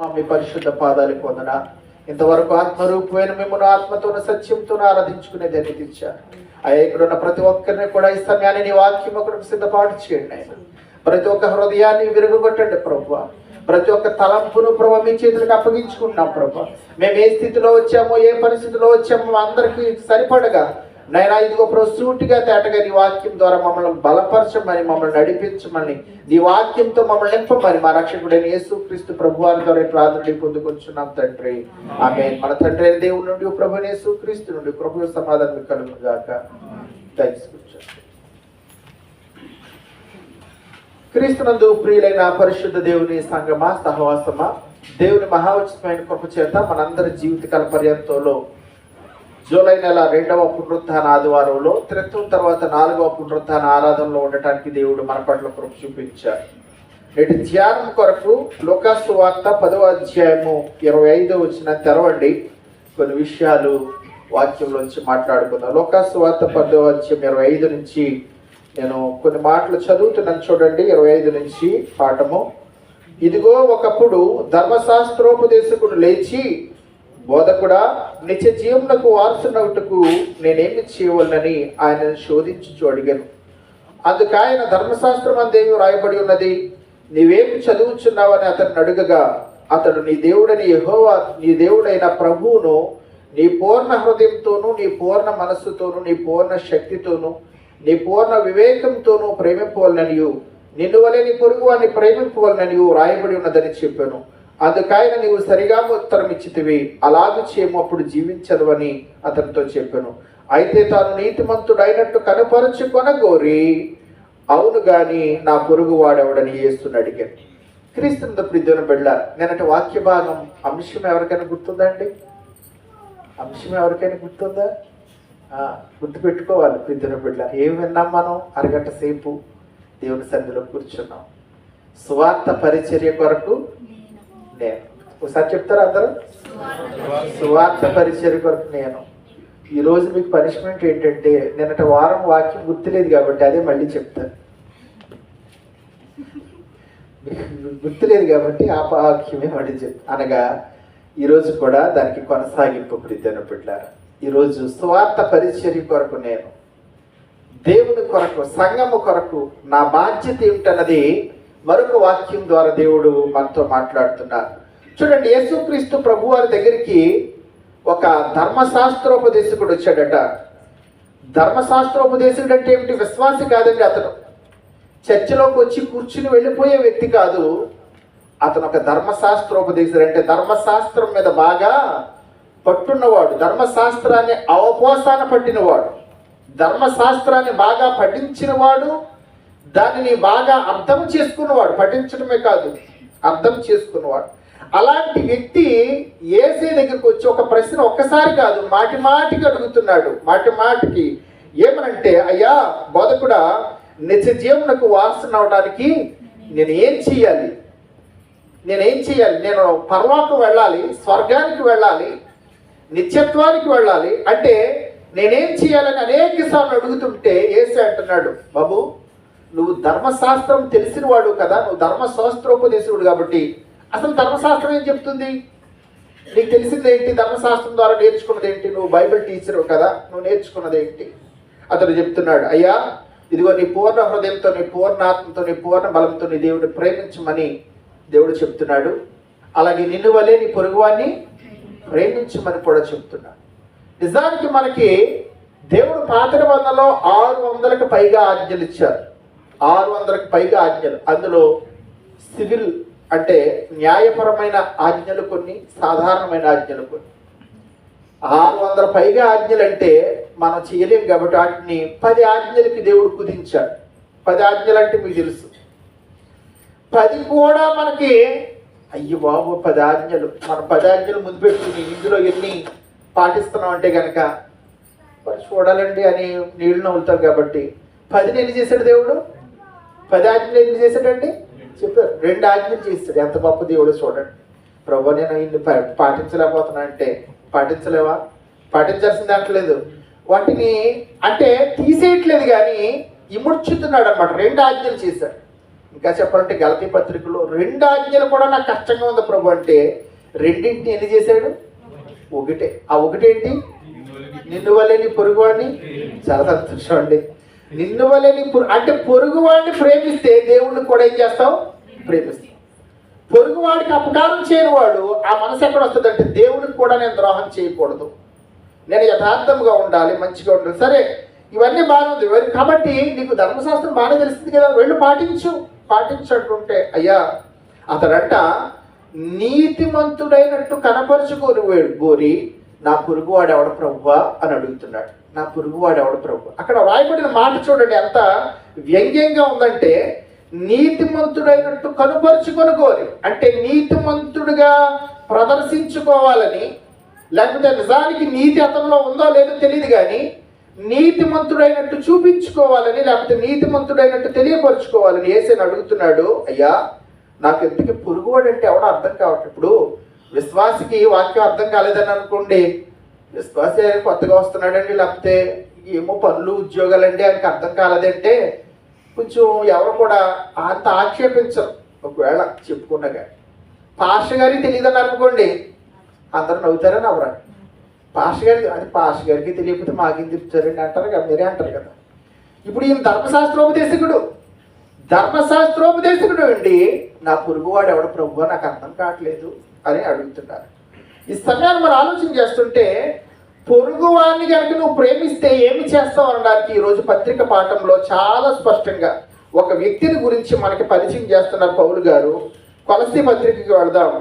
మీ పరిశుద్ధ పాదాలకు వందన ఇంతవరకు ఆత్మరూపమైన మిమ్మల్ని ఆత్మతో సత్యంతో ఆరాధించుకునే ధన్యత అయ్యా ఇక్కడ ఉన్న ప్రతి ఒక్కరిని కూడా ఈ సమయాన్ని నీ వాక్యం ఒకరికి సిద్ధపాటు చేయండి ఆయన. ప్రతి ఒక్క హృదయాన్ని విరుగుగొట్టండి ప్రభు ప్రతి ఒక్క తలంపును ప్రభు మీ చేతులకు అప్పగించుకుంటున్నాం ప్రభు మేము ఏ స్థితిలో వచ్చామో ఏ పరిస్థితిలో వచ్చామో అందరికీ సరిపడగా నైనా ఇదిగో ప్రసూటిగా తేటగా నీ వాక్యం ద్వారా మమ్మల్ని బలపరచమని మమ్మల్ని నడిపించమని నీ వాక్యంతో మమ్మల్ని నింపమని మా రక్షకుడైన యేసు క్రీస్తు ప్రభు వారి ద్వారా ఈ ప్రార్థన పొందుకొచ్చున్నాం తండ్రి. ఆమె మన తండ్రి అయిన దేవుని నుండి ప్రభు యేసు క్రీస్తు నుండి ప్రభు సమాధానం కలుగుగాక థ్యాంక్స్ క్రీస్తునందు ప్రియులైన పరిశుద్ధ దేవుని సంగమా సహవాసమా? దేవుని మహావచితమైన కృప చేత మనందరి జీవితకాల పర్యంతంలో జూలై నెల రెండవ పునరుత్థాన ఆదివారంలో త్రిత్వం తర్వాత నాలుగవ పునరుత్థాన ఆరాధనలో ఉండటానికి దేవుడు మన పట్ల కృప చూపించారు. నేటి ధ్యానం కొరకు లోకాసు వార్త పదవ అధ్యాయము ఇరవై ఐదో వచ్చిన తెరవండి. కొన్ని విషయాలు వాక్యంలోంచి మాట్లాడుకుందాం. లోకాసు వార్త పదవ అధ్యాయం ఇరవై ఐదు నుంచి నేను కొన్ని మాటలు చదువుతున్నాను చూడండి. ఇరవై ఐదు నుంచి పాఠము. ఇదిగో ఒకప్పుడు ధర్మశాస్త్రోపదేశకుడు లేచి బోధకుడా నిత్య జీవనకు వారసునవుటకు నేనేమి చేయవలనని ఆయనను శోధించు అడిగాను. అందుకు ఆయన ధర్మశాస్త్రం అందేమి రాయబడి ఉన్నది? నీవేమి చదువుచున్నావని అతను అడుగగా అతడు నీ దేవుడని యహోవా నీ దేవుడైన ప్రభువును నీ పూర్ణ హృదయంతోనూ నీ పూర్ణ మనస్సుతోనూ నీ పూర్ణ శక్తితోనూ నీ పూర్ణ వివేకంతోనూ ప్రేమింపవలననియు నిన్ను వలె నీ పొరుగు వారిని ప్రేమింపవలననియు రాయబడి ఉన్నదని చెప్పాను. అందుకైన నీవు సరిగా ఉత్తరం ఇచ్చితివి. అలాగే చేయము అప్పుడు జీవించదు అని అతనితో చెప్పాను. అయితే తాను నీతిమంతుడైనట్టు కనపరుచుకొనగోరి అవును గాని నా పొరుగు వాడెవడని చేస్తున్న అడిగాను. క్రీస్తుని ప్రిద్యున బిడ్డ నేనటి వాక్య భాగం అంశం ఎవరికైనా గుర్తుందండి? అంశం ఎవరికైనా గుర్తుందా? గుర్తు పెట్టుకోవాలి ప్రిద్యున బిడ్డ. ఏం విన్నాం మనం? అరగంట సేపు దేవుని సన్నిధిలో కూర్చున్నాం. స్వార్థ పరిచర్య కొరకు నేను ఒకసారి చెప్తారా అందరూ? సువార్త పరిచర్య కొరకు నేను. ఈ రోజు మీకు పనిష్మెంట్ ఏంటంటే నిన్నటి వారం వాక్యం గుర్తులేదు కాబట్టి అదే మళ్ళీ చెప్తాను. గుర్తులేదు కాబట్టి ఆ వాక్యమే మళ్ళీ చెప్తాను అనగా ఈరోజు కూడా దానికి కొనసాగింపు ప్రిద్దన బిడ్డారు ఈరోజు స్వార్థ పరిచర్య కొరకు నేను. దేవుని కొరకు సంగము కొరకు నా బాధ్యత ఏమిటన్నది మరొక వాక్యం ద్వారా దేవుడు మనతో మాట్లాడుతున్నారు. చూడండి యేసుక్రీస్తు ప్రభు వారి దగ్గరికి ఒక ధర్మశాస్త్రోపదేశకుడు వచ్చాడట. ధర్మశాస్త్రోపదేశకుడు అంటే ఏమిటి? విశ్వాసి కాదండి అతను. చర్చిలోకి వచ్చి కూర్చుని వెళ్ళిపోయే వ్యక్తి కాదు. అతను ఒక ధర్మశాస్త్రోపదేశుడు అంటే ధర్మశాస్త్రం మీద బాగా పట్టున్నవాడు. ధర్మశాస్త్రాన్ని అవపోసాన పట్టినవాడు. ధర్మశాస్త్రాన్ని బాగా పఠించినవాడు. దానిని బాగా అర్థం చేసుకున్నవాడు పఠించడమే కాదు అర్థం చేసుకున్నవాడు. అలాంటి వ్యక్తి ఏసీ దగ్గరికి వచ్చి ఒక ప్రశ్న ఒక్కసారి కాదు మాటి మాటికి అడుగుతున్నాడు. మాటి మాటికి ఏమనంటే అయ్యా బోధకుడా నిత్య జీవనకు వారసుని అవడానికి నేను ఏం చెయ్యాలి? నేనేం చేయాలి నేను పర్వాకు వెళ్ళాలి స్వర్గానికి వెళ్ళాలి నిత్యత్వానికి వెళ్ళాలి అంటే నేనేం చేయాలని అనేక సార్లు అడుగుతుంటే ఏసే అంటున్నాడు బాబు నువ్వు ధర్మశాస్త్రం తెలిసిన వాడు కదా నువ్వు ధర్మశాస్త్రోపదేశుడు కాబట్టి అసలు ధర్మశాస్త్రం ఏం చెప్తుంది? నీకు తెలిసింది ఏంటి? ధర్మశాస్త్రం ద్వారా నేర్చుకున్నది ఏంటి? నువ్వు బైబిల్ టీచర్ కదా నువ్వు నేర్చుకున్నది ఏంటి? అతడు చెప్తున్నాడు అయ్యా ఇదిగో నీ పూర్ణ హృదయంతో నీ పూర్ణ ఆత్మతో నీ పూర్ణ బలంతో నీ దేవుడిని ప్రేమించమని దేవుడు చెప్తున్నాడు. అలాగే నిన్ను వలే నీ పొరుగువాన్ని ప్రేమించమని కూడా చెప్తున్నాడు. నిజానికి మనకి దేవుడు పాత వందలో ఆరు వందలకు పైగా ఆజ్ఞలు ఇచ్చారు. ఆరు వందలకు పైగా ఆజ్ఞలు. అందులో సివిల్ అంటే న్యాయపరమైన ఆజ్ఞలు కొన్ని సాధారణమైన ఆజ్ఞలు కొన్ని. ఆరు వందల పైగా ఆజ్ఞలు అంటే మనం చేయలేం కాబట్టి వాటిని పది ఆజ్ఞలకి దేవుడు కుదించాడు. పది ఆజ్ఞలు అంటే మీకు తెలుసు. పది కూడా మనకి అయ్యో బాబు పది ఆజ్ఞలు. మన పది ఆజ్ఞలు ముందు పెట్టుకుని ఇందులో ఎన్ని పాటిస్తున్నాం అంటే కనుక మరి చూడాలండి అని నీళ్ళు నవ్వుతారు కాబట్టి. పదిని ఎన్ని చేశాడు దేవుడు? పది ఆజ్ఞలు ఎన్ని చేశాడండి? చెప్పారు. రెండు ఆజ్ఞలు చేస్తాడు ఎంత గొప్ప దేవుడు చూడండి. ప్రభు నేను ఇన్ని పాటించలేకపోతున్నా అంటే పాటించలేవా? పాటించాల్సింది అంటలేదు. వాటిని అంటే తీసేయట్లేదు కానీ ఇముడ్చుతున్నాడు అనమాట రెండు ఆజ్ఞలు చేశాడు. ఇంకా చెప్పాలంటే గలతీ పత్రికలో రెండు ఆజ్ఞలు కూడా నాకు కష్టంగా ఉంది ప్రభు అంటే రెండింటిని ఎన్ని చేశాడు? ఒకటే. ఆ ఒకటేంటి? నిన్ను వల్లే నీ పొరుగువాడిని. చాలా సంతోషం అండి. నిన్ను వల్లే అంటే పొరుగు అంటే పొరుగువాడిని ప్రేమిస్తే దేవుడిని కూడా ఏం చేస్తావు? ప్రేమిస్తావు. పొరుగువాడికి అపకారం చేయని వాడు ఆ మనసు ఎక్కడ వస్తుంది అంటే దేవుడికి కూడా నేను ద్రోహం చేయకూడదు. నేను యథార్థంగా ఉండాలి మంచిగా ఉండాలి. సరే ఇవన్నీ బాగానే ఉంది. ఇవన్నీ- కాబట్టి నీకు ధర్మశాస్త్రం బాగానే తెలుస్తుంది కదా. వెళ్ళు పాటించు. పాటించకుంటే అయ్యా అతడంట నీతిమంతుడైనట్టు కనపరుచుకొని గోరి నా పొరుగువాడు ఎవడ ప్రభువా అని అడుగుతున్నాడు. నా పొరుగువాడు ఎవడ ప్రభు అక్కడ రాయబడిన మాట చూడండి ఎంత వ్యంగ్యంగా ఉందంటే నీతిమంతుడైనట్టు కనుపరుచుకొనుకోవాలి అంటే నీతిమంతుడుగా ప్రదర్శించుకోవాలని లేకపోతే నిజానికి నీతి అతనిలో ఉందో లేదో తెలియదు కానీ నీతిమంతుడైనట్టు చూపించుకోవాలని లేకపోతే నీతిమంతుడైనట్టు తెలియపరుచుకోవాలని ఏసని అడుగుతున్నాడు అయ్యా నాకు ఎందుకు పొరుగువాడు అంటే ఎవడో అర్థం కావట్లేదు. ఇప్పుడు విశ్వాసికి వాక్యం అర్థం కాలేదని అనుకోండి విశ్వాసి కొత్తగా వస్తున్నాడండి లేకపోతే ఏమో పనులు ఉద్యోగాలండి ఆయనకి అర్థం కాలేదంటే కొంచెం ఎవరు కూడా అంత ఆక్షేపించరు. ఒకవేళ చెప్పుకున్నా పాష గారికి తెలియదని అనుకోండి అందరు నవ్వుతారా నవ్వరా? పాష గారికి అది పాష గారికి తెలియకపోతే మాకేం చెప్తారండి అంటారు కదా మీరే అంటారు కదా. ఇప్పుడు ఈయన ధర్మశాస్త్రోపదేశకుడు. ధర్మశాస్త్రోపదేశకుడు అండి నా పొరుగువాడు ఎవడ ప్రభు నాకు అర్థం కావట్లేదు. అని అడుగుతున్నారు. ఈ సమయాన్ని మనం ఆలోచన చేస్తుంటే పొరుగువాడిని కనుక నువ్వు ప్రేమిస్తే ఏమి చేస్తావు అనడానికి ఈరోజు పత్రిక పాఠంలో చాలా స్పష్టంగా ఒక వ్యక్తిని గురించి మనకి పరిచయం చేస్తున్నారు పౌలు గారు. కొలసి పత్రికకి వెళదాం.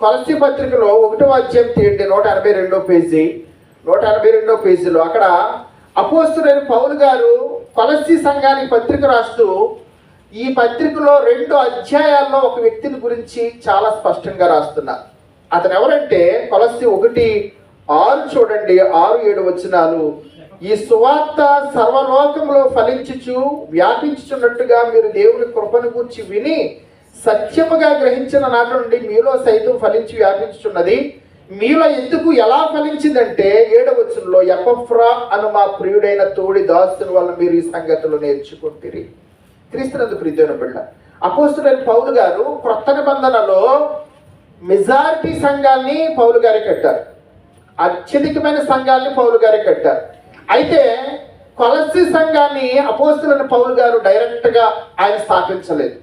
కొలసి పత్రికలో ఒకటో అధ్యాయం తీయండి నూట ఎనభై రెండో పేజీ నూట ఎనభై రెండో పేజీలో అక్కడ అపోస్తుడైన పౌలు గారు కొలసి సంఘానికి పత్రిక రాస్తూ ఈ పత్రికలో రెండు అధ్యాయాల్లో ఒక వ్యక్తిని గురించి చాలా స్పష్టంగా రాస్తున్నారు అతను ఎవరంటే కొలసి ఒకటి ఆరు చూడండి ఆరు ఏడు వచనాలు. ఈ సువార్త సర్వలోకంలో ఫలించుచు వ్యాపించుచున్నట్టుగా మీరు దేవుని కృపను గూర్చి విని సత్యముగా గ్రహించిన నాటి నుండి మీలో సైతం ఫలించి వ్యాపించుచున్నది. మీలో ఎందుకు ఎలా ఫలించిందంటే ఏడవచనంలో ఎపఫ్రా అను మా ప్రియుడైన తోడి దాస్తుని వల్ల మీరు ఈ సంగతులు నేర్చుకుంటారు. క్రీస్తునందు ప్రీతైన బిడ్డ అపోస్తుడైన పౌలు గారు క్రొత్త నిబంధనలో మెజారిటీ సంఘాల్ని పౌలు గారే కట్టారు. అత్యధికమైన సంఘాల్ని పౌలు గారే కట్టారు. అయితే కొలసి సంఘాన్ని అపోస్తులైన పౌలు గారు డైరెక్ట్గా ఆయన స్థాపించలేదు.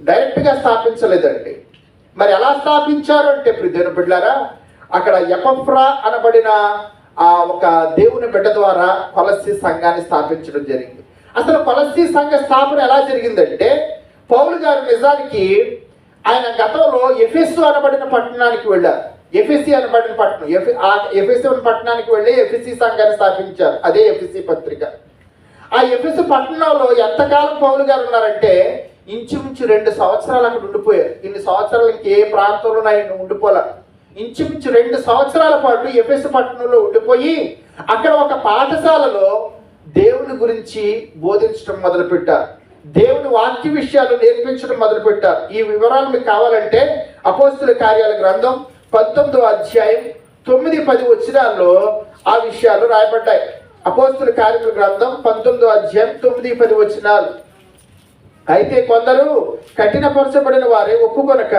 డైరెక్ట్గా స్థాపించలేదండి. మరి ఎలా స్థాపించారు అంటే ప్రిదేన బిడ్డారా అక్కడ ఎపఫ్రా అనబడిన ఆ ఒక దేవుని బిడ్డ ద్వారా కొలసి సంఘాన్ని స్థాపించడం జరిగింది. అసలు కొలసి సంఘ స్థాపన ఎలా జరిగిందంటే పౌలు గారు నిజానికి ఆయన గతంలో ఎఫెస్ అనబడిన పట్టణానికి వెళ్ళారు. ఎఫ్ఎస్సి అనబడిన పట్టణం ఎఫ్ ఆ ఎఫ్ఎస్సి పట్టణానికి వెళ్ళి ఎఫ్ఎస్సి సంఘాన్ని స్థాపించారు అదే ఎఫ్ఎస్సి పత్రిక. ఆ ఎఫ్ఎస్ పట్టణంలో ఎంతకాలం పౌలు గారు ఉన్నారంటే ఇంచుమించు రెండు సంవత్సరాలు అక్కడ ఉండిపోయారు. ఇన్ని సంవత్సరాలు ఇంకే ప్రాంతంలో ఆయన ఉండిపోలే. ఇంచుమించు రెండు సంవత్సరాల పాటు ఎఫ్ఎస్ పట్టణంలో ఉండిపోయి అక్కడ ఒక పాఠశాలలో దేవుని గురించి బోధించడం మొదలుపెట్టారు. దేవుని వాక్య విషయాలు నేర్పించడం మొదలుపెట్టారు. ఈ వివరాలు మీకు కావాలంటే అపోస్తుల కార్యాల గ్రంథం పంతొమ్మిదో అధ్యాయం తొమ్మిది పది వచ్చినాల్లో ఆ విషయాలు రాయబడ్డాయి. అపోస్తుల కార్యముల గ్రంథం పంతొమ్మిదో అధ్యాయం తొమ్మిది పది వచ్చినాలు అయితే కొందరు కఠినపరచబడిన వారే ఒప్పుకొనక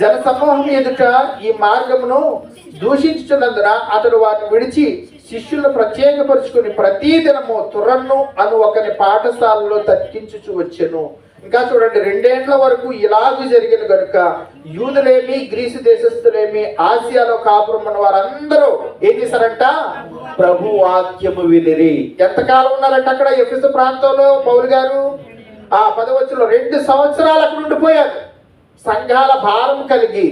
జన సమూహం ఎదుట ఈ మార్గమును దూషించుతున్నందున అతడు వారిని విడిచి శిష్యులను ప్రత్యేకపరుచుకుని ప్రతి దినము తురన్ను అను ఒకని పాఠశాలలో తక్కించుచు వచ్చెను. ఇంకా చూడండి రెండేండ్ల వరకు ఇలాగ జరిగిన కనుక యూదులేమి గ్రీసు దేశస్థులేమి ఆసియాలో కాపురమ్మని వారందరూ ఏం చేశారంట? ప్రభు వాక్యము వినిరి. ఎంతకాలం ఉన్నారంట అక్కడ ఎఫెసు ప్రాంతంలో పౌలు గారు? ఆ పదవచ్చులో రెండు సంవత్సరాలు అక్కడ ఉండిపోయారు. సంఘాల భారం కలిగి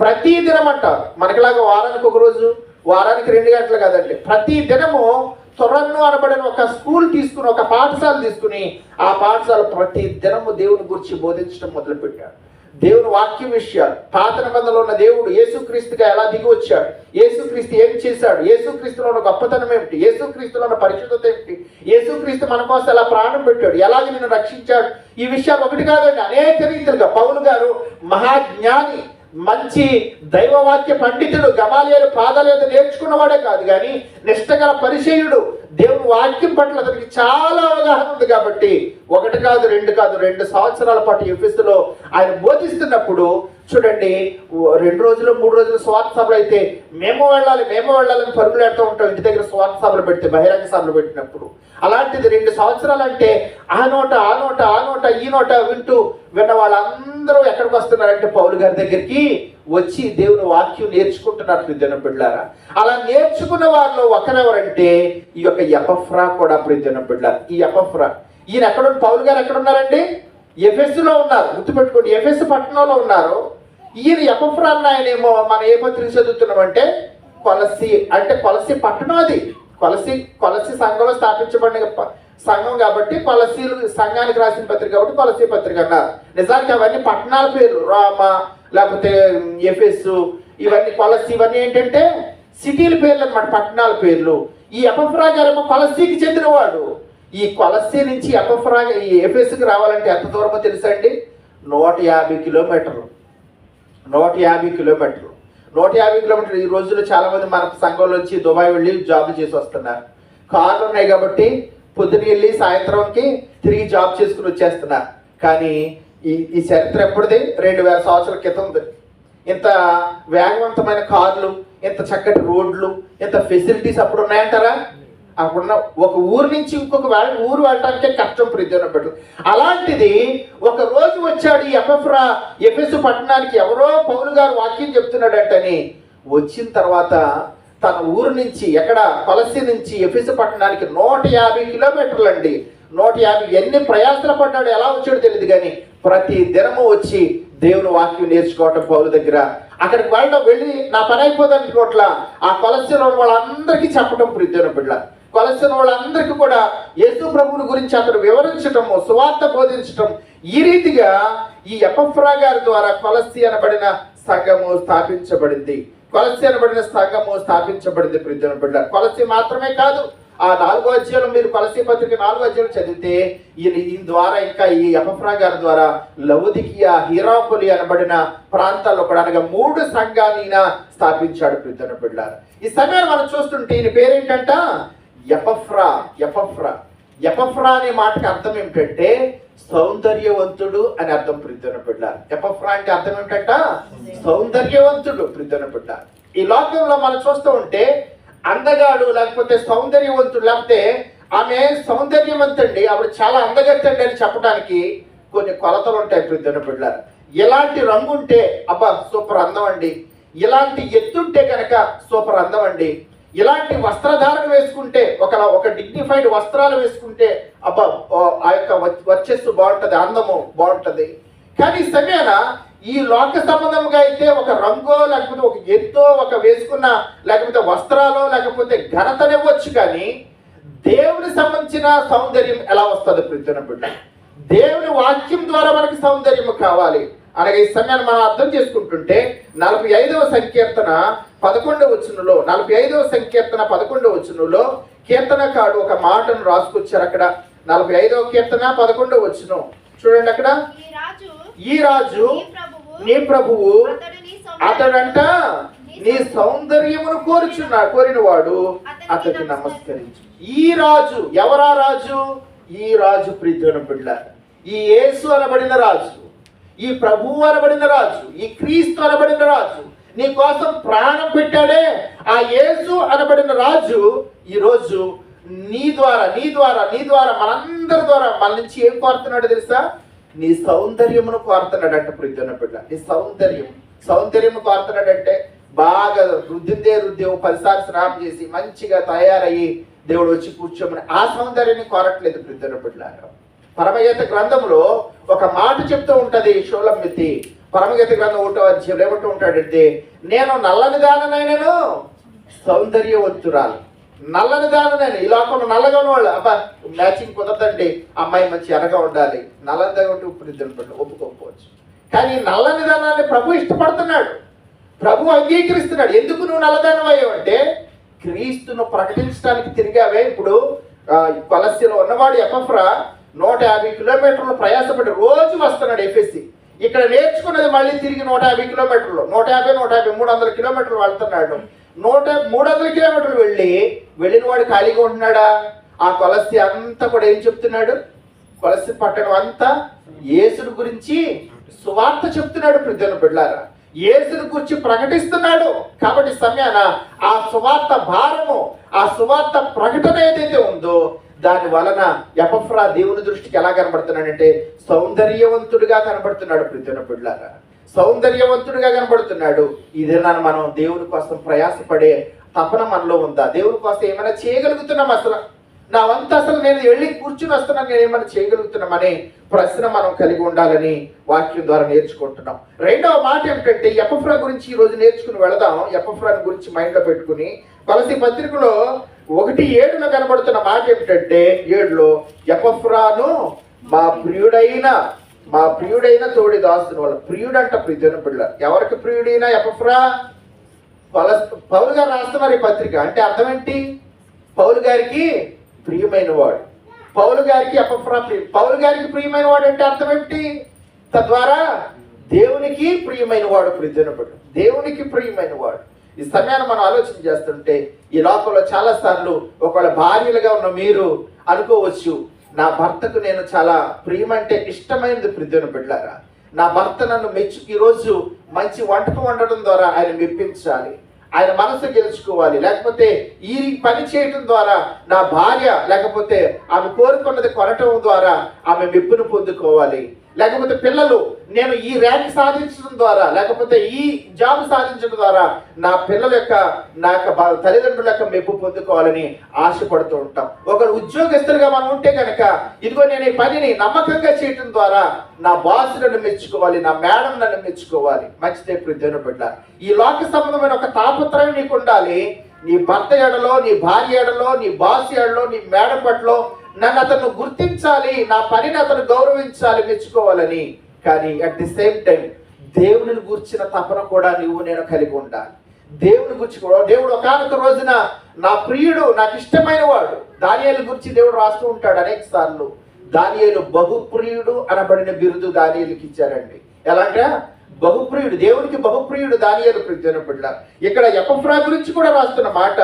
ప్రతి దినం అంటారు మనకిలాగా వారానికి ఒక రోజు వారానికి రెండు గంటలు కదండి. ప్రతి దినము త్వరన్ను అనబడిన ఒక స్కూల్ తీసుకుని ఒక పాఠశాల తీసుకుని ఆ పాఠశాల ప్రతి దినము దేవుని గురించి బోధించడం మొదలుపెట్టాడు. దేవుని వాక్యం విషయాలు. పాత నిబంధనలో ఉన్న దేవుడు యేసుక్రీస్తుగా ఎలా దిగి వచ్చాడు? యేసుక్రీస్తు ఏం చేశాడు? యేసుక్రీస్తులో ఉన్న గొప్పతనం ఏమిటి? యేసుక్రీస్తులో ఉన్న పరిశుద్ధత ఏమిటి? యేసుక్రీస్తు మన కోసం ఎలా ప్రాణం పెట్టాడు? ఎలాగ నిన్ను రక్షించాడు? ఈ విషయాలు ఒకటి కాదండి అనేక రీతిలుగా. పౌలు గారు మహాజ్ఞాని. మంచి దైవవాక్య పండితుడు గమాలియలు పాదాలు ఏదో నేర్చుకున్నవాడే కాదు కానీ నిష్టగల పరిచయుడు దేవుని వాక్యం పట్ల అతనికి చాలా అవగాహన ఉంది కాబట్టి ఒకటి కాదు రెండు కాదు రెండు సంవత్సరాల పాటు ఎఫ్ఎస్లో ఆయన బోధిస్తున్నప్పుడు చూడండి రెండు రోజులు మూడు రోజులు స్వార్థ సభలు అయితే మేము వెళ్ళాలి మేము వెళ్ళాలని పరుగులు ఉంటాం. ఇంటి దగ్గర స్వార్థ సభలు పెడితే బహిరంగ సభలు పెట్టినప్పుడు. అలాంటిది రెండు సంవత్సరాలు అంటే ఆ నోట ఆ నోట ఆ నోట ఈ నోట వింటూ విన్న వాళ్ళందరూ ఎక్కడికి వస్తున్నారంటే పౌలు గారి దగ్గరికి వచ్చి దేవుని వాక్యం నేర్చుకుంటున్నారు ప్రిజన బిడ్డారా అలా నేర్చుకున్న వారిలో ఒకరెవరంటే ఈ యొక్క ఎపఫ్రా కూడా ప్రిజన బిడ్డారు ఈ ఎపఫ్రా. ఈయన ఎక్కడ పౌలు గారు ఎక్కడ ఉన్నారండి? ఉన్నారు. గుర్తుపెట్టుకోండి ఎఫ్ఎస్ పట్టణంలో ఉన్నారు. ఈయన ఎపఫ్రాన్ అన్న ఆయన ఏమో మన ఏ పత్రిక చదువుతున్నామంటే కొలసి అంటే కొలసి పట్టణం అది. కొలసి కొలసి సంఘంలో స్థాపించబడిన సంఘం కాబట్టి కొలసీలు సంఘానికి రాసిన పత్రిక కాబట్టి కొలసి పత్రిక అన్నారు. నిజానికి అవన్నీ పట్టణాల పేర్లు. రామ లేకపోతే ఎఫెస్ ఇవన్నీ కొలసి ఇవన్నీ ఏంటంటే సిటీల పేర్లు అనమాట పట్టణాల పేర్లు. ఈ ఎపఫ్రా గారేమో కొలసీకి చెందినవాడు. ఈ కొలసీ నుంచి ఎపఫ్రా ఈ ఎఫెస్కి రావాలంటే ఎంత దూరమో తెలుసా అండి? నూట యాభై కిలోమీటర్లు. నూట యాభై కిలోమీటర్లు. నూట యాభై కిలోమీటర్లు ఈ రోజుల్లో చాలామంది మన సంఘంలో వచ్చి దుబాయ్ వెళ్ళి జాబ్ చేసి వస్తున్నారు. కార్లు ఉన్నాయి కాబట్టి పొద్దున వెళ్ళి సాయంత్రంకి తిరిగి జాబ్ చేసుకుని వచ్చేస్తున్నారు. కానీ ఈ ఈ చరిత్ర ఎప్పుడుది? రెండు వేల సంవత్సరాల క్రితం ఇంత వేగవంతమైన కార్లు ఇంత చక్కటి రోడ్లు ఇంత ఫెసిలిటీస్ అప్పుడు ఉన్నాయంటారా? అప్పుడున్న ఒక ఊరు నుంచి ఇంకొక వే- ఊరు వెళ్ళడానికే కష్టం ప్రయోజనం అలాంటిది ఒక రోజు వచ్చాడు ఈ ఎఫ్ఎఫ్రా ఎఫెస్ పట్టణానికి ఎవరో పౌలు గారు వాక్యం చెప్తున్నాడంటని. వచ్చిన తర్వాత తన ఊరు నుంచి ఎక్కడ కొలసి నుంచి ఎఫెస్ పట్టణానికి నూట యాభై కిలోమీటర్లు అండి నూట యాభై ఎన్ని ప్రయాసలు పడ్డాడు ఎలా వచ్చాడో తెలియదు కానీ ప్రతి దినము వచ్చి దేవుని వాక్యం నేర్చుకోవటం పౌరు దగ్గర. అక్కడికి వెళ్ళడం వెళ్ళి నా పని అయిపోదానికి కోట్ల ఆ కొలసిన వాళ్ళందరికీ చెప్పడం ప్రిద్యోన బిడ్డ కొలసిన వాళ్ళందరికీ కూడా యేసు ప్రభువుని గురించి అతను వివరించటము సువార్త బోధించటం ఈ రీతిగా ఈ ఎపఫ్రా గారి ద్వారా కొలసి అనబడిన సంఘము స్థాపించబడింది. కొలసి అనబడిన సంఘము స్థాపించబడింది ప్రజల బిడ్డ కొలసి మాత్రమే కాదు ఆ నాలుగో అధ్యాయంలో మీరు కొలసి పత్రిక నాలుగో అధ్యాయం చదివితే ఈయన ఈ ద్వారా ఇంకా ఈ ఎపఫ్రా గారి ద్వారా లౌదికియా హీరాపులి అనబడిన ప్రాంతాల్లో కూడా అనగా మూడు సంఘాన్ని స్థాపించాడు ప్రజల బిడ్డ ఈ సమయాన్ని మనం చూస్తుంటే ఈయన పేరేంటంట? ఎపఫ్రా యపఫ్రా. యపఫ్రా అనే మాటకి అర్థం ఏమిటంటే సౌందర్యవంతుడు అని అర్థం ప్రిద్దన బిడ్డ యపఫ్రా అంటే అర్థం ఏమిటంట? సౌందర్యవంతుడు ప్రిద్దన బిడ్డ ఈ లోకంలో మనం చూస్తూ ఉంటే అందగాడు లేకపోతే సౌందర్యవంతుడు లేకపోతే ఆమె సౌందర్యవంతండి ఆవిడ చాలా అందగత్తండి అని చెప్పడానికి కొన్ని కొలతలు ఉంటాయి ప్రిద్దన బిడ్డ ఎలాంటి రంగు ఉంటే అబ్బా సూపర్ అందం అండి ఇలాంటి ఎత్తుంటే కనుక సూపర్ అందం అండి ఇలాంటి వస్త్రధారణ వేసుకుంటే ఒక ఒక డిగ్నిఫైడ్ వస్త్రాలు వేసుకుంటే అబ్బా ఆ యొక్క వ- వర్చస్సు బాగుంటుంది అందము బాగుంటుంది. కానీ సమయాన ఈ లోక సంబంధంగా అయితే ఒక రంగో లేకపోతే ఒక ఎత్తో ఒక వేసుకున్న లేకపోతే వస్త్రాలో లేకపోతే ఘనతనివ్వచ్చు కానీ దేవుని సంబంధించిన సౌందర్యం ఎలా వస్తుంది ప్రతి బిడ్డ? దేవుని వాక్యం ద్వారా మనకి సౌందర్యం కావాలి. అనగా ఈ సమయాన్ని మనం అర్థం చేసుకుంటుంటే నలభై ఐదవ సంకీర్తన పదకొండవ వచనంలో నలభై ఐదవ సంకీర్తన పదకొండవ వచనంలో కీర్తనకాడు ఒక మాటను రాసుకొచ్చారు అక్కడ. నలభై ఐదవ కీర్తన పదకొండవ వచనం. చూడండి అక్కడ. ఈ రాజు నీ ప్రభువు అతడంట నీ సౌందర్యమును కోరుచున్నా కోరిన వాడు అతనికి నమస్కరించు. ఈ రాజు ఎవరా రాజు? ఈ రాజు ప్రీతున బిడ్డ. ఈ యేసు అనబడిన రాజు. ఈ ప్రభువు అనబడిన రాజు ఈ క్రీస్తు అనబడిన రాజు నీ కోసం ప్రాణం పెట్టాడే ఆ యేసు అనబడిన రాజు ఈ రోజు నీ ద్వారా నీ ద్వారా నీ ద్వారా మనందరి ద్వారా మన నుంచి ఏం కోరుతున్నాడో తెలుసా? నీ సౌందర్యమును కోరుతున్నాడంట ప్రీతున్న బిడ్డ. నీ సౌందర్యం. సౌందర్యము కోరుతున్నాడంటే బాగా రుద్దిందే రుద్దేవు పదిసార్లు స్నానం చేసి మంచిగా తయారయ్యి దేవుడు వచ్చి కూర్చోమని ఆ సౌందర్యాన్ని కోరట్లేదు ప్రీతున్న బిడ్డలారా. పరమగీత గ్రంథంలో ఒక మాట చెప్తూ ఉంటుంది షోలమ్మితి పరమగతి గ్రంథం ఒకటో అధ్యయం ఏమంటూ ఉంటాడంటే నేను నల్లని దాననైనను సౌందర్యవంతురాలు. నల్లని దాననైనా ఈ లోకంలో నల్లగా ఉన్నవాళ్ళు. అబ్బా మ్యాచింగ్ కుదరదండి. అమ్మాయి మంచి ఎనగా ఉండాలి. నల్లని ఉంటే ఇప్పుడు ఇద్దరు ఒప్పుకోకపోవచ్చు. కానీ నల్లని దానాన్ని ప్రభు ఇష్టపడుతున్నాడు. ప్రభు అంగీకరిస్తున్నాడు. ఎందుకు నువ్వు నల్లదానం అయ్యావంటే క్రీస్తును ప్రకటించడానికి తిరిగావే. ఇప్పుడు ఆ, కొలస్యలో ఉన్నవాడు ఎపఫ్రా నూట యాభై కిలోమీటర్లు ప్రయాసపడి రోజు వస్తున్నాడు ఎఫ్ఎస్సి. ఇక్కడ నేర్చుకున్నది మళ్ళీ తిరిగి నూట యాభై కిలోమీటర్లు. నూట యాభై నూట యాభై మూడు వందల కిలోమీటర్లు వెళ్తున్నాడు. నూట మూడు వందల కిలోమీటర్లు వెళ్ళి వెళ్ళిన వాడు ఖాళీగా ఉంటున్నాడా? ఆ కొలసి అంతా కూడా ఏం చెప్తున్నాడు? కొలసి పట్టణం అంతా యేసుని గురించి సువార్త చెప్తున్నాడు ప్రజల బిడ్డారా యేసుని గురించి ప్రకటిస్తున్నాడు. కాబట్టి సమయాన ఆ సువార్త భారము ఆ సువార్త ప్రకటన ఏదైతే ఉందో దాని వలన ఎపఫ్రా దేవుని దృష్టికి ఎలా కనబడుతున్నాడంటే సౌందర్యవంతుడిగా కనబడుతున్నాడు ప్రతిన బిడ్డారా సౌందర్యవంతుడిగా కనబడుతున్నాడు. ఇదేనా మనం దేవుని కోసం ప్రయాసపడే తపన మనలో ఉందా? దేవుని కోసం ఏమైనా చేయగలుగుతున్నాం అసలు? నా వంత అసలు నేను వెళ్ళి కూర్చుని వస్తున్నాను నేను ఏమైనా చేయగలుగుతున్నామనే ప్రశ్న మనం కలిగి ఉండాలని వాక్యం ద్వారా నేర్చుకుంటున్నాం. రెండవ మాట ఏమిటంటే ఎపఫ్రా గురించి ఈరోజు నేర్చుకుని వెళదాం. ఎపఫ్రా గురించి మైండ్లో పెట్టుకుని కొలసి పత్రికలో ఒకటి ఏడులో కనబడుతున్న మాట ఏమిటంటే ఏడులో ఎపఫ్రాను మా ప్రియుడైన మా ప్రియుడైన తోడి దాసుని వాళ్ళ ప్రియుడంట ప్రియుడైన పిల్ల ఎవరికి ప్రియుడైన ఎపఫ్రా? పల పౌలు గారు రాస్తున్నారు ఈ పత్రిక. అంటే అర్థం ఏంటి? పౌలు గారికి ప్రియమైన వాడు. పౌలు గారికి అపఫ్రా ప్రియ పౌలు గారికి ప్రియమైన వాడు అంటే అర్థం ఏంటి? తద్వారా దేవునికి ప్రియమైన వాడు ప్రియునప్పుడు దేవునికి ప్రియమైన వాడు. ఈ సమయాన్ని మనం ఆలోచన చేస్తుంటే ఈ లోకంలో చాలా సార్లు ఒకవేళ భార్యలుగా ఉన్న మీరు అనుకోవచ్చు నా భర్తకు నేను చాలా ప్రియమంటే ఇష్టమైనది ప్రియుని బిడ్డారా? నా భర్త నన్ను మెచ్చుకు ఈరోజు మంచి వంటకం వండడం ద్వారా ఆయన మెప్పించాలి. ఆయన మనసు గెలుచుకోవాలి. లేకపోతే ఈ పని చేయటం ద్వారా నా భార్య లేకపోతే ఆమె కోరుకున్నది కొనటం ద్వారా ఆమె మెప్పును పొందుకోవాలి. లేకపోతే పిల్లలు నేను ఈ ర్యాంక్ సాధించడం ద్వారా లేకపోతే ఈ జాబ్ సాధించడం ద్వారా నా పిల్లల యొక్క నా యొక్క తల్లిదండ్రుల యొక్క మెప్పు పొందుకోవాలని ఆశపడుతూ ఉంటాం. ఒక ఉద్యోగస్తులుగా మనం ఉంటే కనుక ఇదిగో నేను ఈ పనిని నమ్మకంగా చేయటం ద్వారా నా బాస్ నన్ను మెచ్చుకోవాలి నా మేడం నన్ను మెచ్చుకోవాలి. మంచిదే ప్రతిదిన బిడ్డ ఈ లోక సంబంధమైన ఒక తాపత్రయం నీకు ఉండాలి. నీ భర్త ఎడలో నీ భార్య ఎడలో నీ బాస్ ఎడలో నీ మేడ పట్లో నన్ను అతను గుర్తించాలి నా పనిని అతను గౌరవించాలి మెచ్చుకోవాలని. కానీ అట్ ది సేమ్ టైం దేవుని గుర్చిన తపన కూడా నువ్వు నేను కలిగి ఉండాలి. దేవుని గురించి కూడా దేవుడు ఒకనొక రోజున నా ప్రియుడు నాకు ఇష్టమైన వాడు దానియాల గురించి దేవుడు రాస్తూ ఉంటాడు అనేక సార్లు. దానియాలు బహుప్రియుడు అనబడిన బిరుదు దానియాలకి ఇచ్చారండి. ఎలాగా? బహుప్రియుడు దేవునికి బహుప్రియుడు దానియేలు ప్రియుడు ఇక్కడ ఎపఫ్రా గురించి కూడా రాస్తున్న మాట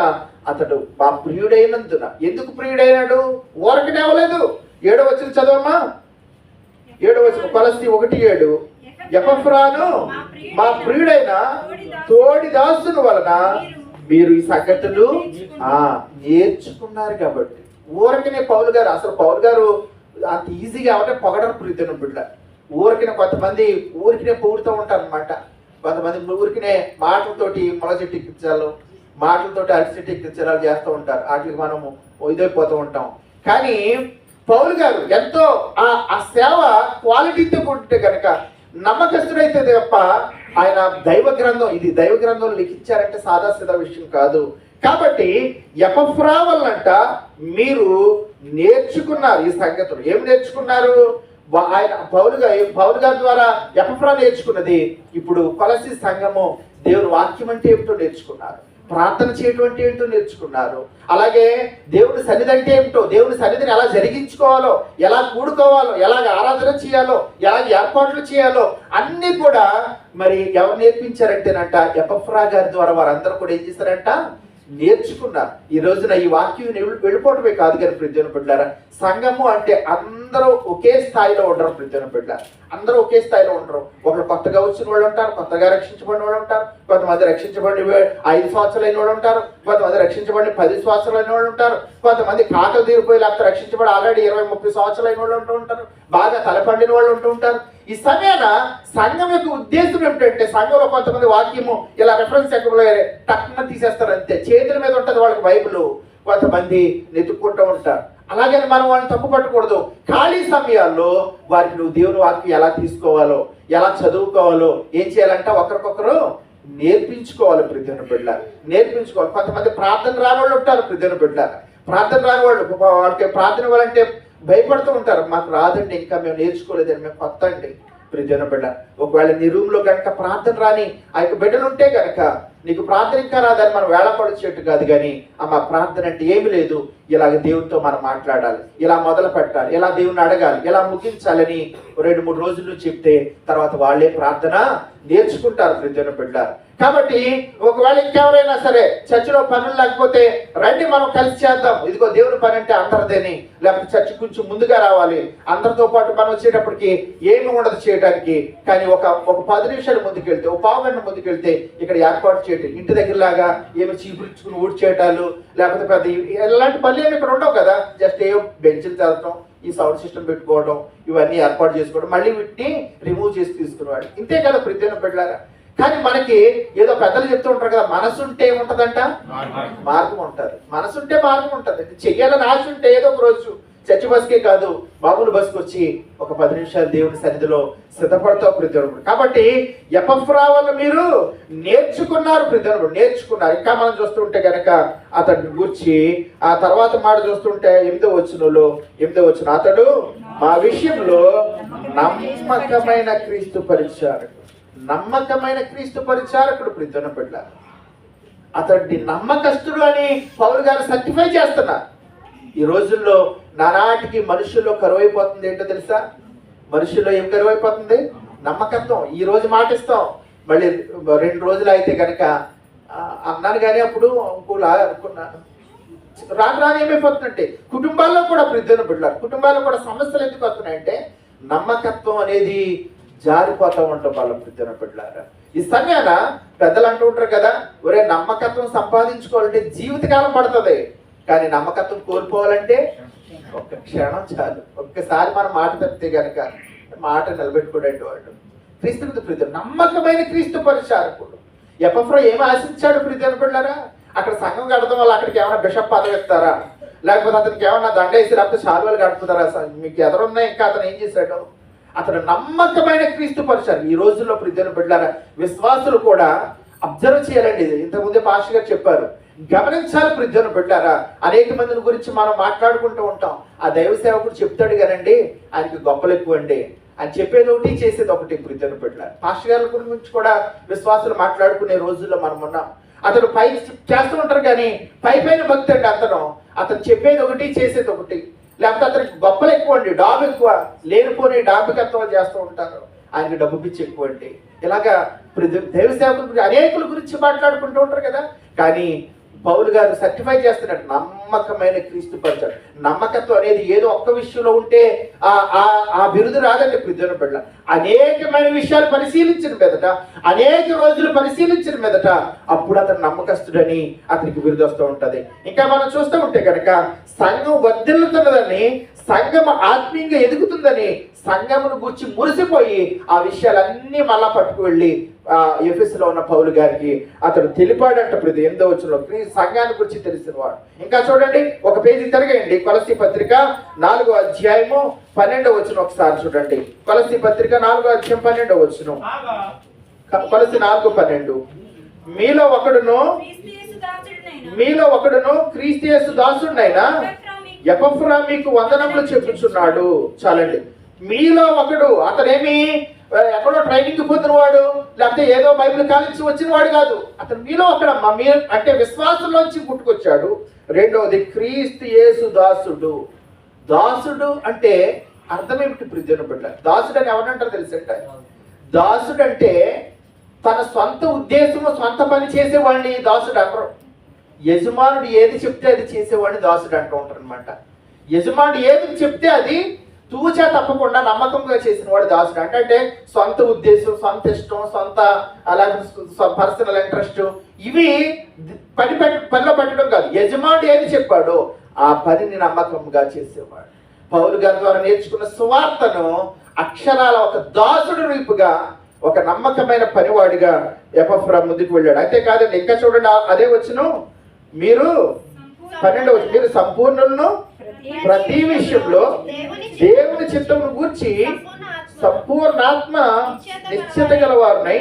అతడు మా ప్రియుడైనందున. ఎందుకు ప్రియుడైనాడు? ఊరకనే అవ్వలేదు. ఏడో వచ్చిన చదవమ్మా. ఏడో వచ్చిన కొలసి ఒకటి ఏడు. ఎపఫ్రాను మా ప్రియుడైన తోడి దాసుని వలన మీరు ఈ సంగతులు ఆ నేర్చుకున్నారు కాబట్టి. ఊరకనే పౌలు గారు అసలు పౌలు గారు అంత ఈజీగా అవటే పొగడం ప్రీతిని బిడ్డ ఊరికిన కొంతమంది ఊరికినే పొగుడుతూ ఉంటారనమాట కొంతమంది ఊరికినే మాటలతోటి మొలచెట్టు ఎక్కించాలు మాటలతోటి అరిచెట్టు ఎక్కించాలు చేస్తూ ఉంటారు. వాటికి మనము ఇదైపోతూ ఉంటాం. కానీ పౌలు గారు ఎంతో ఆ ఆ సేవ క్వాలిటీతో ఉంటే కనుక నమ్మకస్తుడైతే తప్ప ఆయన దైవ గ్రంథం ఇది దైవ గ్రంథం లిఖించారంటే సాదాసిదా విషయం కాదు. కాబట్టి ఎపఫ్రా వల్లంట మీరు నేర్చుకున్నారు ఈ సంగతులు. ఏం నేర్చుకున్నారు? ఆయన పౌలు గారు పౌలు గారి ద్వారా ఎపఫ్రా నేర్చుకున్నది ఇప్పుడు కొలసి సంఘము దేవుని వాక్యం అంటే ఏమిటో నేర్చుకున్నారు. ప్రార్థన చేయటం అంటే ఏంటో నేర్చుకున్నారు. అలాగే దేవుని సన్నిధి అంటే ఏమిటో దేవుని సన్నిధిని ఎలా జరిగించుకోవాలో ఎలా కూడుకోవాలో ఎలాగ ఆరాధన చేయాలో ఎలాగ ఏర్పాట్లు చేయాలో అన్నీ కూడా మరి ఎవరు నేర్పించారంటేనంట ఎపఫ్రా గారి ద్వారా వారందరూ కూడా ఏం చేశారంట? నేర్చుకున్నారు ఈ రోజున ఈ వాక్యం వెళ్ళిపోవటమే కాదు కానీ ప్రజన పెట్టారా సంఘము అంటే అందరూ ఒకే స్థాయిలో ఉండరు ప్రజన పెట్టారు అందరూ ఒకే స్థాయిలో ఉండరు. ఒకరు కొత్తగా వచ్చిన వాళ్ళు ఉంటారు కొత్తగా రక్షించబడిన వాళ్ళు ఉంటారు కొంతమంది రక్షించబడిన ఐదు సంవత్సరాలు అయిన వాళ్ళు ఉంటారు కొంతమంది రక్షించబడిన పది సంవత్సరాలు అయిన వాళ్ళు ఉంటారు. కొంతమంది కాకలు తీరిపోయి లేకపోతే రక్షించబడి ఆల్రెడీ ఇరవై ముప్పై సంవత్సరాలు అయిన వాళ్ళు ఉంటూ ఉంటారు. బాగా తలపండిన వాళ్ళు ఉంటూ ఉంటారు. ఈ సమయాన సంఘం యొక్క ఉద్దేశం ఏమిటంటే సంఘంలో కొంతమంది వాక్యము ఇలా రెఫరెన్స్ ఎక్కడ టక్కున తీసేస్తారు అంతే. చేతుల మీద ఉంటుంది వాళ్ళకి బైబిల్. కొంతమంది నెతుక్కుంటూ ఉంటారు. అలాగని మనం వాళ్ళని తప్పు పట్టకూడదు. ఖాళీ సమయాల్లో వారికి నువ్వు దేవుని వాక్యం ఎలా తీసుకోవాలో ఎలా చదువుకోవాలో ఏం చేయాలంటే ఒకరికొకరు నేర్పించుకోవాలి ప్రతిదిన బిడ్డ నేర్పించుకోవాలి. కొంతమంది ప్రార్థన రాని వాళ్ళు ఉంటారు ప్రతిదిన బిడ్డ ప్రార్థన రాని వాళ్ళు వాళ్ళకి ప్రార్థన ఇవ్వాలంటే భయపడుతూ ఉంటారు. మాకు రాదండి ఇంకా మేము నేర్చుకోలేదండి మేము కొత్త అండి. ప్రతి బిడ్డ ఒకవేళ నీ రూమ్లో కనుక ప్రార్థన రాని ఆ యొక్క బిడ్డలు ఉంటే కనుక నీకు ప్రార్థన ఇంకా రాదని మనం వేళపడిచేట్టు కాదు కానీ అమ్మ ప్రార్థన అంటే ఏమి లేదు. ఇలాగ దేవునితో మనం మాట్లాడాలి. ఇలా మొదలు పెట్టాలి. ఇలా దేవుని అడగాలి. ఇలా ముగించాలని రెండు మూడు రోజులు చెప్తే తర్వాత వాళ్ళే ప్రార్థన నేర్చుకుంటారు ప్రతి బిడ్డ. కాబట్టి ఒకవేళ ఇంకెవరైనా సరే చర్చిలో పనులు లేకపోతే రండి మనం కలిసి చేద్దాం. ఇదిగో దేవుని పని అంటే అందరిదేని. లేకపోతే చర్చి కొంచెం ముందుగా రావాలి. అందరితో పాటు మనం వచ్చేటప్పటికి ఏమి ఉండదు చేయడానికి కానీ ఒక ఒక పది నిమిషాలు ముందుకెళ్తే ఒక పావు గంట ముందుకెళ్తే ఇక్కడ ఏర్పాటు చేయటం ఇంటి దగ్గర లాగా ఏమి చీపురించుకుని ఊడి చేయటాలు లేకపోతే పెద్ద ఎలాంటి పనులు ఏమి ఇక్కడ ఉండవు కదా. జస్ట్ ఏ బెంచ్లు చదవటం ఈ సౌండ్ సిస్టమ్ పెట్టుకోవడం ఇవన్నీ ఏర్పాటు చేసుకోవడం మళ్ళీ వీటిని రిమూవ్ చేసి తీసుకునేవాడు. ఇంతే కదా ప్రతి బిడ్డారా కానీ మనకి ఏదో పెద్దలు చెప్తూ ఉంటారు కదా మనసు ఉంటే ఏముంటదంట? మార్గం. ఉంటది. మనసు ఉంటే మార్గం ఉంటది. చెయ్యాలని ఆశ ఉంటే ఏదో ఒక రోజు చర్చి బస్కే కాదు మామూలు బస్కి వచ్చి ఒక పది నిమిషాలు దేవుని సన్నిధిలో సిద్ధపడతావు ప్రతిదొరుడు కాబట్టి ఎపఫ్రా వల్ల మీరు నేర్చుకున్నారు ప్రతిదొరుడు నేర్చుకున్నారు. ఇంకా మనం చూస్తుంటే కనుక అతడిని గుర్చి ఆ తర్వాత మాట చూస్తుంటే ఎనిమిదో వచ్చినలో ఎనిమిదో వచ్చిన అతడు మా విషయంలో నమ్మకమైన క్రీస్తు పరిచారకుడు. నమ్మకమైన క్రీస్తు పరిచారకుడు ప్రతిదొన బిడ్డ. అతడిని నమ్మకస్తుడు అని పౌరు గారు సర్టిఫై చేస్తున్నారు. ఈ రోజుల్లో నానాటికి మనుషుల్లో కరువైపోతుంది ఏంటో తెలుసా? మనుషుల్లో ఏం కరువైపోతుంది? నమ్మకత్వం ఈ రోజు మాటిస్తాం. మళ్ళీ రెండు రోజులు అయితే కనుక అన్నాను కానీ అప్పుడు ఇంకోలా అనుకున్నాను రాను రాను ఏమైపోతుందంటే కుటుంబాల్లో కూడా ప్రతిదిన బిడ్డలు కుటుంబాల్లో కూడా సమస్యలు ఎందుకు వస్తున్నాయంటే నమ్మకత్వం అనేది జారిపోతా ఉండటం వాళ్ళ ప్రతిదిన బిడ్డలారా ఈ సమయాన పెద్దలు అంటూ ఉంటారు కదా ఒరే నమ్మకత్వం సంపాదించుకోవాలంటే జీవితకాలం పడుతుంది. కానీ నమ్మకత్వం కోల్పోవాలంటే ఒక్క క్షణం చాలు. ఒక్కసారి మన మాట తప్పితే గనక మాట నిలబెట్టుకోడండి వాడు. క్రీస్తు ప్రతి నమ్మకమైన క్రీస్తు పరిచారకుడు. ఎపఫ్రో ఏమి ఆశించాడు ప్రీతి అనుకుంటారా అక్కడ సంఘం కడతాం వల్ల అక్కడికి ఏమైనా బిషప్ పదవి ఇస్తారా? లేకపోతే అతనికి ఏమన్నా దండేసి లేకపోతే శాలువలు గడుపుతారా మీకు ఎదరున్నా ఇంకా అతను ఏం చేశాడు? అతను నమ్మకమైన క్రీస్తు పరిచారు ఈ రోజుల్లో ప్రిద్దరు బిడ్డారా విశ్వాసులు కూడా అబ్జర్వ్ చేయాలండి ఇది. ఇంతకుముందే పాస్టర్ గారు చెప్పారు గమనించాలి ప్రిద్దరు పెట్టారా? అనేక మందిని గురించి మనం మాట్లాడుకుంటూ ఉంటాం. ఆ దైవ సేవకుడు చెప్తాడు కదండి ఆయనకి గొప్పలు ఎక్కువ అండి అని చెప్పేది ఒకటి చేసేది ఒకటి ప్రిద్దరు పెట్టారు పాస్టర్ గారి గురించి కూడా విశ్వాసులు మాట్లాడుకునే రోజుల్లో మనం ఉన్నాం. అతను పై చేస్తూ ఉంటారు కానీ పై పైన భక్తి అండి అతను. అతను చెప్పేది ఒకటి చేసేది ఒకటి. లేకపోతే అతనికి గొప్పలు ఎక్కువ అండి డాబు ఎక్కువ. లేనిపోని డాబికత్వాలు చేస్తూ ఉంటారు. ఆయనకి డబ్బు పిచ్చి ఎక్కువ అండి ఇలాగా దైవ సేవకుల గురించి అనేకుల గురించి మాట్లాడుకుంటూ ఉంటారు కదా. కానీ పౌలు గారు సర్టిఫై చేస్తున్నట్టు నమ్మకమైన క్రీస్తు పరిచయం. నమ్మకత్వం అనేది ఏదో ఒక్క విషయంలో ఉంటే ఆ ఆ ఆ బిరుదు రాదండి ప్రతిదిన బిడ్డ అనేకమైన విషయాలు పరిశీలించిన మీదట అనేక రోజులు పరిశీలించిన మీదట అప్పుడు అతను నమ్మకస్తుడని అతనికి బిరుదు వస్తూ ఉంటుంది. ఇంకా మనం చూస్తూ ఉంటే కనుక సంఘం వర్ధిల్లుతున్నదని సంఘం ఆత్మీయంగా ఎదుగుతుందని సంఘమును గుర్చి మురిసిపోయి ఆ విషయాలన్నీ మళ్ళా పట్టుకు వెళ్ళి ఆ ఉన్న పౌలు గారికి అతడు తెలిపాడంట ఇది ఎంతో వచ్చిన సంఘాన్ని గురించి తెలిసిన వాడు. ఇంకా చూడండి ఒక పేజీ తిరగండి. కొలసి పత్రిక నాలుగో అధ్యాయము పన్నెండో వచ్చిన ఒకసారి చూడండి. కొలసి పత్రిక నాలుగో అధ్యాయం పన్నెండో వచ్చిన కొలసి నాలుగు పన్నెండు. మీలో ఒకడును మీలో ఒకడును క్రీస్తు దాసుడినైనా ఎపఫ్రా మీకు వందనములు చెప్పుచున్నాడు. చాలండి. మీలో ఒకడు అతనేమి ఎక్కడో ట్రైనింగ్ పొందినవాడు లేకపోతే ఏదో బైబిల్ కాలేజ్ వచ్చిన వాడు కాదు. అతను మీలో అక్కడ మీ అంటే విశ్వాసంలోంచి పుట్టుకొచ్చాడు. రెండవది క్రీస్తు యేసు దాసుడు. దాసుడు అంటే అర్థం ఏమిటి ప్రిజన బిడ్డ దాసుడు అని ఎవరంటారు తెలుసంట దాసుడు అంటే తన సొంత ఉద్దేశము సొంత పని చేసేవాడిని దాసుడు అనరు యజమానుడు ఏది చెప్తే అది చేసేవాడిని దాసుడు అంటూ ఉంటారు అనమాట యజమానుడు ఏది చెప్తే అది తూచా తప్పకుండా నమ్మకంగా చేసిన వాడు దాసుడు. అంటే సొంత ఉద్దేశం సొంత ఇష్టం సొంత అలాగే పర్సనల్ ఇంట్రెస్ట్ ఇవి పని పనిలో పెట్టడం కాదు. యజమానుడు ఏది చెప్పాడో ఆ పనిని నమ్మకంగా చేసేవాడు. పౌలు గారి ద్వారా నేర్చుకున్న సువార్తను అక్షరాల ఒక దాసుడు రూపుగా ఒక నమ్మకమైన పనివాడిగా ఎపఫ్రా ముందుకు వెళ్ళాడు. అంతేకాదండి ఇంకా చూడండి ఆ- అదే వచ్చును మీరు పన్నెండు మీరు సంపూర్ణులను ప్రతి విషయంలో దేవుని చిత్తమును గూర్చి సంపూర్ణాత్మ నిశ్చిత గలవారునై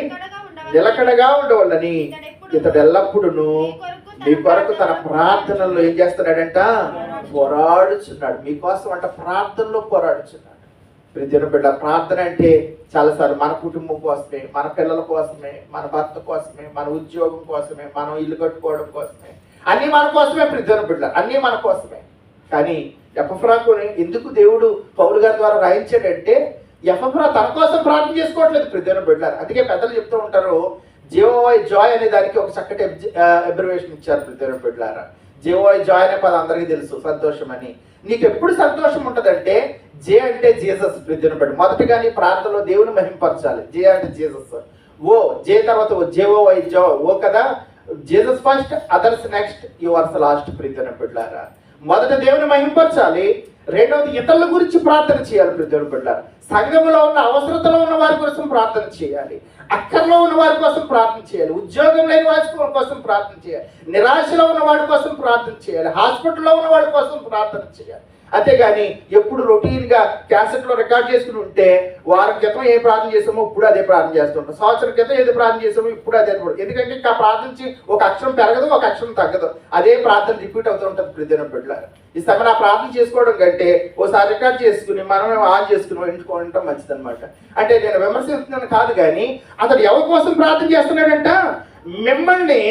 నిలకడగా ఉండవాలని ఇతడు ఎల్లప్పుడూ మీ కొరకు తన ప్రార్థనలో ఏం చేస్తున్నాడంట? పోరాడుచున్నాడు. మీకోసం అంట ప్రార్థనలో పోరాడుచున్నాడు. ప్రతిదిన బిడ్డ ప్రార్థన అంటే చాలాసార్లు మన కుటుంబం కోసమే మన పిల్లల కోసమే మన భర్త కోసమే మన ఉద్యోగం కోసమే మనం ఇల్లు కట్టుకోవడం కోసమే అన్నీ మన కోసమే ప్రతిదిన బిడ్డ అన్నీ మన కోసమే. కానీ ఎఫ్రాకుని ఎందుకు దేవుడు పౌలు గారి ద్వారా రాయించాడంటే ఎఫ్రా తన కోసం ప్రార్థన చేసుకోవట్లేదు ప్రతిదిన బిడ్డారు అందుకే పెద్దలు చెప్తూ ఉంటారు జీవోవై జాయ్ అనే దానికి ఒక చక్కటి అబ్రివేషన్ ఇచ్చారు ప్రతిదిన బిడ్డారా జీవోవై జాయ్ అనే పదం అందరికీ తెలుసు సంతోషం అని నీకు ఎప్పుడు సంతోషం ఉంటుందంటే జే అంటే జీసస్ ప్రతిదిన బిడ్డ. మొదటగా నీ ప్రార్థనలో దేవుని మహింపరచాలి. జే అంటే జీసస్. ఓ జే తర్వాత ఓ జేవో వై జో ఓ కదా Jesus first others next yours last ప్రీతిన బిడ్డారా మొదట దేవుని మహింపరచాలి. రెండవది ఇతరుల గురించి ప్రార్థన చేయాలి ప్రతిదిన బిడ్డారు సంఘంలో ఉన్న అవసరతలో ఉన్న వారి కోసం ప్రార్థన చేయాలి. అక్కర్లో ఉన్న వారి కోసం ప్రార్థన చేయాలి. ఉద్యోగం లేని వారి కోసం ప్రార్థన చేయాలి. నిరాశలో ఉన్న వాడి కోసం ప్రార్థన చేయాలి. హాస్పిటల్లో ఉన్న వాడి కోసం ప్రార్థన చేయాలి. అంతేగాని ఎప్పుడు రొటీన్గా క్యాసెట్లో రికార్డ్ చేసుకుని ఉంటే వారం క్రితం ఏ ప్రార్థన చేసామో ఇప్పుడు అదే ప్రార్థన చేస్తుంటాం సంవత్సరం క్రితం ఏది ప్రార్థన చేసామో ఇప్పుడు అదే ఎందుకంటే ఇంకా ప్రార్థించి ఒక అక్షరం పెరగదు ఒక అక్షరం తగ్గదు. అదే ప్రార్థన రిపీట్ అవుతూ ఉంటుంది ప్రతిదిన ఈ సమయం ఆ ప్రార్థన చేసుకోవడం కంటే ఓసారి రికార్డ్ చేసుకుని మనం ఆన్ చేసుకుని ఎంచుకోవడం మంచిది అనమాట అంటే నేను విమర్శిస్తున్నాను కాదు కానీ అతడు ఎవరి కోసం ప్రార్థన చేస్తున్నాడంట? మిమ్మల్ని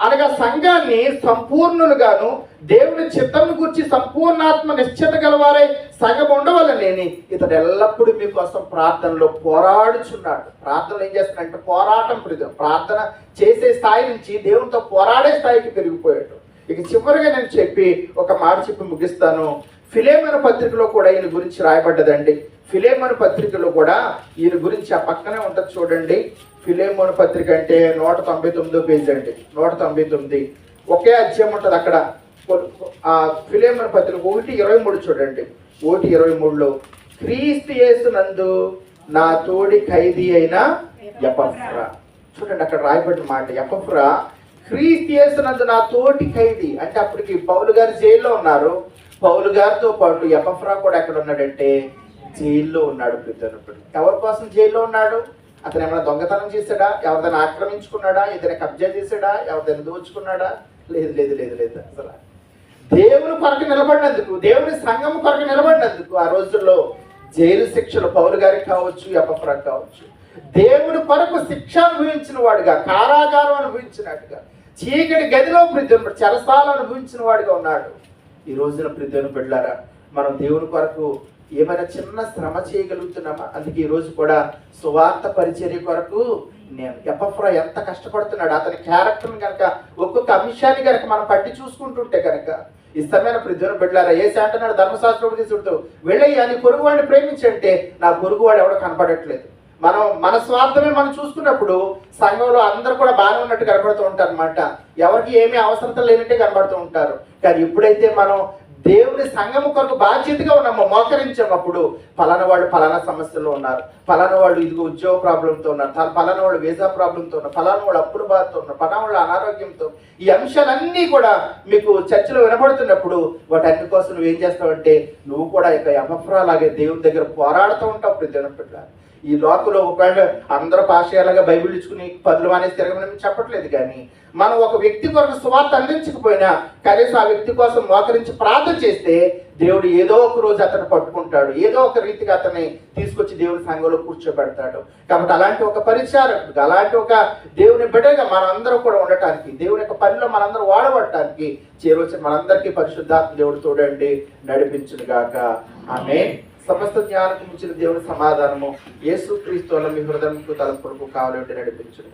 అనగా సంఘాన్ని సంపూర్ణులుగాను దేవుని చిత్తం సంపూర్ణాత్మ నిశ్చిత గలవారై సగం ఉండవలనేని ఇతడు ఎల్లప్పుడూ మీకోసం ప్రార్థనలో పోరాడుచున్నాడు. ప్రార్థనలు ఏం చేస్తున్నాడంటే పోరాటం ప్రియం ప్రార్థన చేసే స్థాయి నుంచి దేవునితో పోరాడే స్థాయికి పెరిగిపోయాడు. ఇక చివరిగా నేను చెప్పి ఒక మాట చెప్పి ముగిస్తాను. ఫిలేమన పత్రికలో కూడా ఈయన గురించి రాయబడ్డదండి. ఫిలేమన పత్రికలో కూడా ఈయన గురించి ఆ పక్కనే ఉంటుంది చూడండి. ఫిలేమోన్ పత్రిక అంటే నూట తొంభై తొమ్మిదో పేజీ అండి. నూట తొంభై తొమ్మిది. ఒకే అధ్యాయం ఉంటుంది అక్కడ. ఫిలేమన్ పత్రిక ఒకటి ఇరవై మూడు చూడండి. ఒకటి ఇరవై మూడులో క్రీస్తు యేసునందు నా తోడి ఖైదీ అయిన ఎపఫ్రా. చూడండి అక్కడ రాయబడిన మాట ఎపఫ్రా క్రీస్తు యేసునందు నా తోటి ఖైదీ. అంటే అప్పటికి పౌలు గారు జైల్లో ఉన్నారు. పౌలు గారితో పాటు ఎపఫ్రా కూడా ఎక్కడ ఉన్నాడంటే జైల్లో ఉన్నాడు పెద్దనప్పుడు ఎవరి కోసం జైల్లో ఉన్నాడు? అతను ఏమైనా దొంగతనం చేశాడా? ఎవరిదైనా ఆక్రమించుకున్నాడా? ఏదైనా కబ్జా చేశాడా? ఎవరిదైనా దోచుకున్నాడా? లేదు లేదు లేదు లేదు అసలు దేవుని కొరకు నిలబడినందుకు దేవుని సంఘం కొరకు నిలబడినందుకు ఆ రోజుల్లో జైలు శిక్షలు పౌరు గారికి కావచ్చు ఎపఫ్రా కావచ్చు. దేవుని కొరకు శిక్ష అనుభవించిన వాడుగా కారాగారం అనుభవించినట్టుగా చీకటి గదిలో ప్రతిని చెరసాలు అనుభవించిన వాడిగా ఉన్నాడు. ఈ రోజున ప్రతిని బిడ్డారా మనం దేవుని కొరకు ఏమైనా చిన్న శ్రమ చేయగలుగుతున్నామా? అందుకే ఈరోజు కూడా సువార్త పరిచర్య కొరకు నేను ఎపఫ్రా ఎంత కష్టపడుతున్నాడు అతని క్యారెక్టర్ని కనుక ఒక్కొక్క అంశాన్ని కనుక మనం పట్టి చూసుకుంటుంటే కనుక ఇష్టమైన ప్రతిదిన బిడ్డారా ఏసే అంటున్నాడు ధర్మశాస్త్రం తీసుకుంటూ వెళ్ళయ్యా నీ పొరుగువాడిని ప్రేమించంటే నా పొరుగువాడు ఎవడో కనపడట్లేదు. మనం మన స్వార్థమే మనం చూసుకున్నప్పుడు సంఘంలో అందరూ కూడా బాగానే ఉన్నట్టు కనబడుతూ ఉంటారు అనమాట ఎవరికి ఏమీ అవసరత లేనట్టే కనబడుతూ ఉంటారు. కానీ ఎప్పుడైతే మనం దేవుని సంఘము కొరకు బాధ్యతగా ఉన్నాము మోకరించాము అప్పుడు పలానా వాళ్ళు పలానా సమస్యలో ఉన్నారు. పలానా వాళ్ళు ఇదిగో ఉద్యోగ ప్రాబ్లంతో ఉన్నారు. తల- పలానా వాళ్ళు వీసా ప్రాబ్లంతో ఉన్నారు. పలానా వాళ్ళు అప్పుడు బాధతో ఉన్నారు. పలానా వాళ్ళు అనారోగ్యంతో ఈ అంశాలన్నీ కూడా మీకు చర్చలో వినబడుతున్నప్పుడు వాటన్ని కోసం నువ్వు ఏం చేస్తావంటే నువ్వు కూడా ఇక ఎమఫ్రా లాగే దేవుని దగ్గర పోరాడుతూ ఉంటావు ప్రతి ఈ లోకంలో ఒకవేళ అందరూ పాషయాలుగా బైబిల్ ఇచ్చుకుని పదులు అనేసి తిరగమని చెప్పట్లేదు కానీ మనం ఒక వ్యక్తి కొరకు సువార్త అందించకపోయినా కనీసం ఆ వ్యక్తి కోసం మోకరించి ప్రార్థన చేస్తే దేవుడు ఏదో ఒక రోజు అతను పట్టుకుంటాడు ఏదో ఒక రీతిగా అతన్ని తీసుకొచ్చి దేవుని సంఘంలో కూర్చోబెడతాడు. కాబట్టి అలాంటి ఒక పరిచారకుడు అలాంటి ఒక దేవుని బిడ్డగా మనందరూ కూడా ఉండటానికి దేవుని యొక్క పనిలో మనందరం వాడబడటానికి చేరవచ్చిన మనందరికీ పరిశుద్ధాత్మ దేవుడు తోడండి నడిపించును గాక ఆమె సమస్త జ్ఞానకు ఇచ్చిన దేవుని సమాధానము. యేసు క్రీస్తు మీ హృదయంకు తలపురకు కావాలంటే నడిపించును